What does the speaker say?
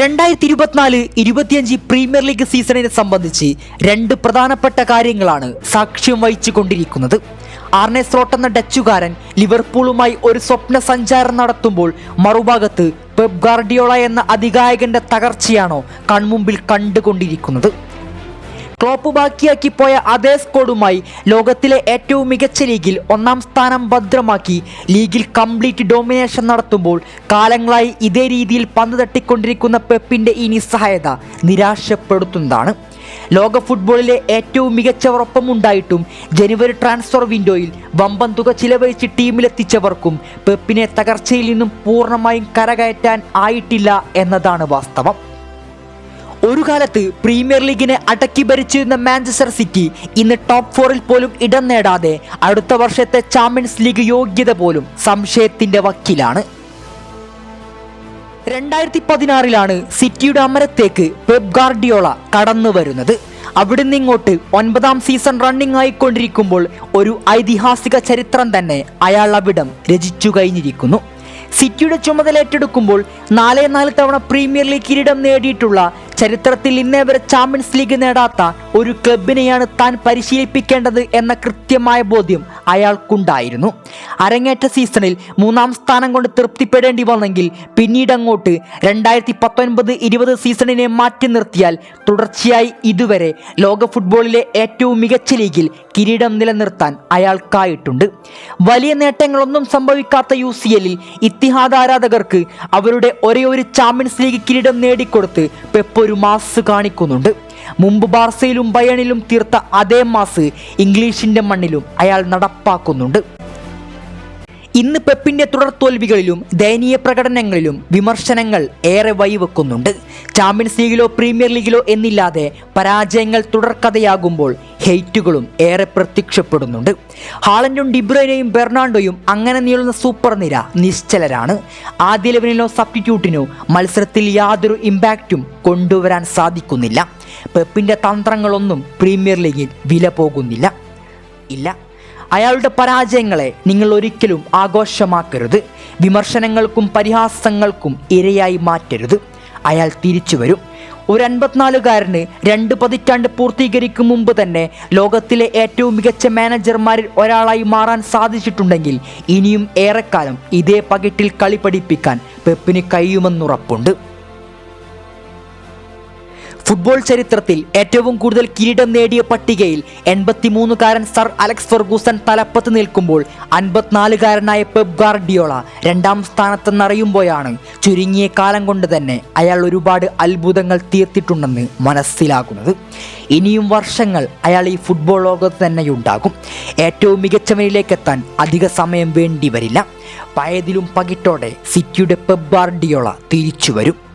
രണ്ടായിരത്തി ഇരുപത്തിനാല് ഇരുപത്തിയഞ്ച് പ്രീമിയർ ലീഗ് സീസണിനെ സംബന്ധിച്ച് രണ്ട് പ്രധാനപ്പെട്ട കാര്യങ്ങളാണ് സാക്ഷ്യം വഹിച്ചു കൊണ്ടിരിക്കുന്നത് ആർണെ സ്ലോട്ട് എന്ന ഡച്ചുകാരൻ ലിവർപൂളുമായി ഒരു സ്വപ്ന സഞ്ചാരം നടത്തുമ്പോൾ മറുഭാഗത്ത് പെപ് ഗാർഡിയോള എന്ന അധികായകന്റെ തകർച്ചയാണോ കൺമുമ്പിൽ കണ്ടുകൊണ്ടിരിക്കുന്നത്. ക്ലോപ്പ് ബാക്കിയാക്കി പോയ അതേ സ്കോഡുമായി ലോകത്തിലെ ഏറ്റവും മികച്ച ലീഗിൽ ഒന്നാം സ്ഥാനം ഭദ്രമാക്കി ലീഗിൽ കംപ്ലീറ്റ് ഡോമിനേഷൻ നടത്തുമ്പോൾ കാലങ്ങളായി ഇതേ രീതിയിൽ പന്ത് തട്ടിക്കൊണ്ടിരിക്കുന്ന പെപ്പിന്റെ ഈ നിസ്സഹായത നിരാശപ്പെടുത്തുന്നതാണ്. ലോക ഫുട്ബോളിലെ ഏറ്റവും മികച്ചവർ ഉണ്ടായിട്ടും ജനുവരി ട്രാൻസ്ഫർ വിൻഡോയിൽ വമ്പൻ തുക ചിലവഴിച്ച് ടീമിലെത്തിച്ചവർക്കും പെപ്പിനെ തകർച്ചയിൽ നിന്നും പൂർണമായും കരകയറ്റാൻ ആയിട്ടില്ല എന്നതാണ് വാസ്തവം. ഒരു കാലത്ത് പ്രീമിയർ ലീഗിനെ അടക്കി ഭരിച്ചിരുന്ന മാഞ്ചസ്റ്റർ സിറ്റി ഇന്ന് ടോപ്പ് ഫോറിൽ പോലും ഇടം നേടാതെ അടുത്ത വർഷത്തെ ചാമ്പ്യൻസ് ലീഗ് യോഗ്യത പോലും സംശയത്തിന്റെ വക്കിലാണ്. രണ്ടായിരത്തി പതിനാറിലാണ് സിറ്റിയുടെ അമരത്തേക്ക് പെപ് ഗാർഡിയോള കടന്നു വരുന്നത്. അവിടുന്ന് ഇങ്ങോട്ട് ഒൻപതാം സീസൺ റണ്ണിംഗ് ആയിക്കൊണ്ടിരിക്കുമ്പോൾ ഒരു ഐതിഹാസിക ചരിത്രം തന്നെ അയാൾ അവിടം രചിച്ചു കഴിഞ്ഞിരിക്കുന്നു. സിറ്റിയുടെ ചുമതല ഏറ്റെടുക്കുമ്പോൾ നാലേ നാല് തവണ പ്രീമിയർ ലീഗ് കിരീടം നേടിയിട്ടുള്ള ചരിത്രത്തിൽ ഇന്നേ വരെ ചാമ്പ്യൻസ് ലീഗ് നേടാത്ത ഒരു ക്ലബിനെയാണ് താൻ പരിശീലിപ്പിക്കേണ്ടത് എന്ന കൃത്യമായ ബോധ്യം അയാൾക്കുണ്ടായിരുന്നു. അരങ്ങേറ്റ സീസണിൽ മൂന്നാം സ്ഥാനം കൊണ്ട് തൃപ്തിപ്പെടേണ്ടി വന്നെങ്കിൽ പിന്നീട് അങ്ങോട്ട് രണ്ടായിരത്തി പത്തൊൻപത് ഇരുപത് സീസണിനെ മാറ്റി നിർത്തിയാൽ തുടർച്ചയായി ഇതുവരെ ലോക ഫുട്ബോളിലെ ഏറ്റവും മികച്ച ലീഗിൽ കിരീടം നിലനിർത്താൻ അയാൾക്കായിട്ടുണ്ട്. വലിയ നേട്ടങ്ങളൊന്നും സംഭവിക്കാത്ത യു സി എല്ലിൽ ഇത്തിഹാദ് ആരാധകർക്ക് അവരുടെ ഒരേ ഒരു ചാമ്പ്യൻസ് ലീഗ് കിരീടം നേടിക്കൊടുത്ത് പെപ്പ് ഒരു മാസ് കാണിക്കുന്നുണ്ട്. മുമ്പ് ബാർസയിലും ബയണിലും തീർത്ത അതേ മാസ് ഇംഗ്ലീഷിന്റെ മണ്ണിലും അയാൾ നടപ്പാക്കുന്നുണ്ട്. ഇന്ന് പെപ്പിന്റെ തുടർ തോൽവികളിലും ദയനീയ പ്രകടനങ്ങളിലും വിമർശനങ്ങൾ ഏറെ വഴിവെക്കുന്നുണ്ട്. ചാമ്പ്യൻസ് ലീഗിലോ പ്രീമിയർ ലീഗിലോ എന്നില്ലാതെ പരാജയങ്ങൾ തുടർക്കഥയാകുമ്പോൾ ഹെയ്റ്റുകളും ഏറെ പ്രത്യക്ഷപ്പെടുന്നുണ്ട്. ഹാളൻഡും ഡിബ്രൈനയും ബെർണാണ്ടോയും അങ്ങനെ നീളുന്ന സൂപ്പർ നിര നിശ്ചലരാണ്. ആദ്യ ലെവനിലോ സബ്സ്റ്റിറ്റ്യൂട്ടിനോ മത്സരത്തിൽ യാതൊരു ഇമ്പാക്റ്റും കൊണ്ടുവരാൻ സാധിക്കുന്നില്ല. പെപ്പിന്റെ തന്ത്രങ്ങളൊന്നും പ്രീമിയർ ലീഗിൽ വില പോകുന്നില്ല. ഇല്ല. അയാളുടെ പരാജയങ്ങളെ നിങ്ങൾ ഒരിക്കലും ആഘോഷമാക്കരുത്. വിമർശനങ്ങൾക്കും പരിഹാസങ്ങൾക്കും ഇരയായി മാറ്റരുത്. അയാൾ തിരിച്ചു വരും. ഒരു അൻപത്തിനാലുകാരന് രണ്ട് പതിറ്റാണ്ട് പൂർത്തീകരിക്കും മുമ്പ് തന്നെ ലോകത്തിലെ ഏറ്റവും മികച്ച മാനേജർമാരിൽ ഒരാളായി മാറാൻ സാധിച്ചിട്ടുണ്ടെങ്കിൽ ഇനിയും ഏറെക്കാലം ഇതേ പകിട്ടിൽ കളി പഠിപ്പിക്കാൻ പെപ്പിന് കഴിയുമെന്നുറപ്പുണ്ട്. ഫുട്ബോൾ ചരിത്രത്തിൽ ഏറ്റവും കൂടുതൽ കിരീടം നേടിയ പട്ടികയിൽ എൺപത്തിമൂന്നുകാരൻ സർ അലക്സ് ഫെർഗൂസൺ തലപ്പത്ത് നിൽക്കുമ്പോൾ അൻപത്തിനാലുകാരനായ പെബ് ഗാർഡിയോള രണ്ടാം സ്ഥാനത്തെന്നറിയുമ്പോഴാണ് ചുരുങ്ങിയ കാലം കൊണ്ട് തന്നെ അയാൾ ഒരുപാട് അത്ഭുതങ്ങൾ തീർത്തിട്ടുണ്ടെന്ന് മനസ്സിലാകുന്നത്. ഇനിയും വർഷങ്ങൾ അയാൾ ഈ ഫുട്ബോൾ ലോകത്ത് തന്നെയുണ്ടാകും. ഏറ്റവും മികച്ചവനിലേക്കെത്താൻ അധിക സമയം വേണ്ടി വരില്ല. പയതിലും പകിട്ടോടെ സിറ്റിയുടെ പെബ് ഗാർഡിയോള തിരിച്ചു വരും